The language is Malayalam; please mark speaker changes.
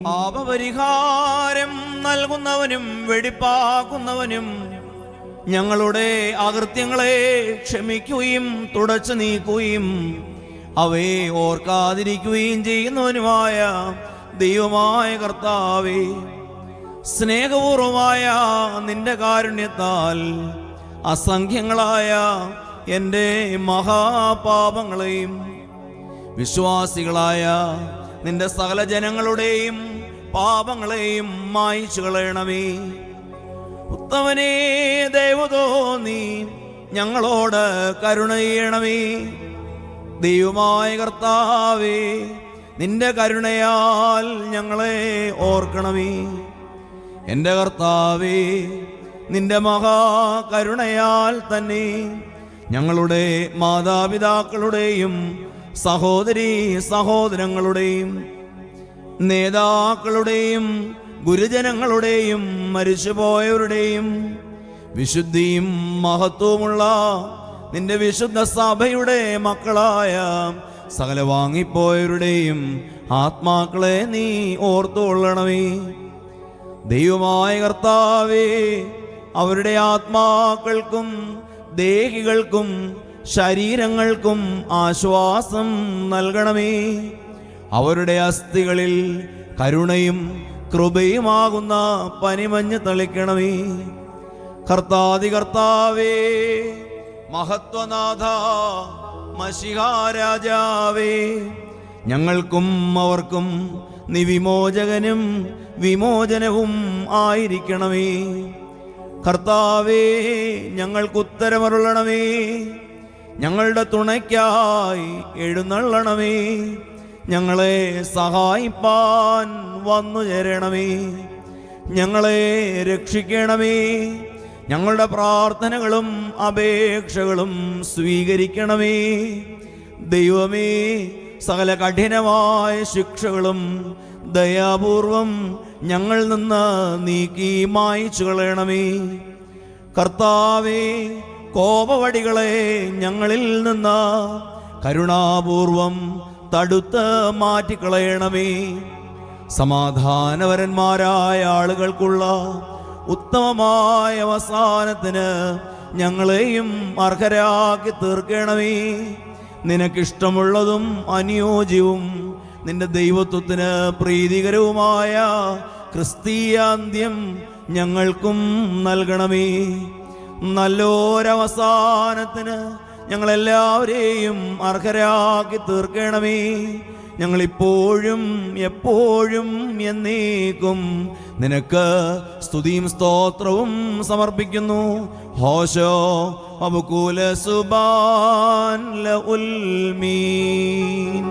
Speaker 1: പാപപരിഹാരം നൽകുന്നവനും വെടിപ്പാക്കുന്നവനും ഞങ്ങളുടെ അകൃത്യങ്ങളെ ക്ഷമിക്കുകയും തുടച്ചു നീക്കുകയും അവയെ ഓർക്കാതിരിക്കുകയും ചെയ്യുന്നവനുമായ ദൈവമായ കർത്താവേ സ്നേഹപൂർവമായ നിന്റെ കാരുണ്യത്താൽ അസംഖ്യങ്ങളായ എന്റെ മഹാപാപങ്ങളെയും വിശ്വാസികളായ നിന്റെ സകല ജനങ്ങളുടെയും പാപങ്ങളെയും മായിച്ചു കളയണമേ. ഉത്തമനേ നീ ഞങ്ങളോട് കരുണ ചെയ്യണമേ. ദൈവമായ കർത്താവേ നിന്റെ കരുണയാൽ ഞങ്ങളെ ഓർക്കണമേ. എന്റെ കർത്താവേ നിന്റെ മഹാകരുണയാൽ തന്നെ ഞങ്ങളുടെ മാതാപിതാക്കളുടെയും സഹോദരി സഹോദരങ്ങളുടെയും നേതാക്കളുടെയും ഗുരുജനങ്ങളുടെയും മരിച്ചുപോയവരുടെയും വിശുദ്ധിയും മഹത്വമുള്ള നിന്റെ വിശുദ്ധ സഭയുടെ മക്കളായ സകല വാങ്ങിപ്പോയവരുടെയും ആത്മാക്കളെ നീ ഓർത്തുകൊള്ളണമേ. ദൈവമായ കർത്താവേ അവരുടെ ആത്മാക്കൾക്കും ദേഹികൾക്കും ശരീരങ്ങൾക്കും ആശ്വാസം നൽകണമേ. അവരുടെ അസ്ഥികളിൽ കരുണയും കൃപയുമാകുന്ന പനിമഞ്ഞ് തളിക്കണമേ. കർത്താതി കർത്താവേ മഹത്വനാഥ മഷിഹാരാജാവേ ഞങ്ങൾക്കും അവർക്കും നീ വിമോചകനും വിമോചനവും ആയിരിക്കണമേ. കർത്താവേ ഞങ്ങൾക്ക് ഉത്തരമരുളണമേ ഞങ്ങളുടെ തുണയ്ക്കായി എഴുന്നള്ളണമേ. ഞങ്ങളെ സഹായിപ്പാൻ വന്നു ചേരണമേ. ഞങ്ങളെ രക്ഷിക്കണമേ. ഞങ്ങളുടെ പ്രാർത്ഥനകളും അപേക്ഷകളും സ്വീകരിക്കണമേ. ദൈവമേ സകല കഠിനമായ ശിക്ഷകളും ദയാപൂർവം ഞങ്ങൾ നിന്ന് നീക്കി മായിച്ചു കളയണമേ. കർത്താവേ കോപവടികളെ ഞങ്ങളിൽ നിന്ന് കരുണാപൂർവം തടുത്ത് മാറ്റിക്കളയണമേ. സമാധാനവരന്മാരായ ആളുകൾക്കുള്ള ഉത്തമമായ അവസാനത്തിന് ഞങ്ങളെയും അർഹരാക്കി തീർക്കണമേ. നിനക്കിഷ്ടമുള്ളതും അനുയോജ്യവും നിന്റെ ദൈവത്വത്തിന് പ്രീതികരവുമായ ക്രിസ്തീയാന്ത്യം ഞങ്ങൾക്കും നൽകണമേ. നല്ലൊരവസാനത്തിന് ഞങ്ങളെല്ലാവരെയും അർഹരാക്കി തീർക്കണമേ. ഞങ്ങളിപ്പോഴും എപ്പോഴും എന്നേക്കും നിനക്ക് സ്തുതിയും സ്തോത്രവും സമർപ്പിക്കുന്നു. ഹോശോ അബുകൂല സുബാൻ ലുൽമീൻ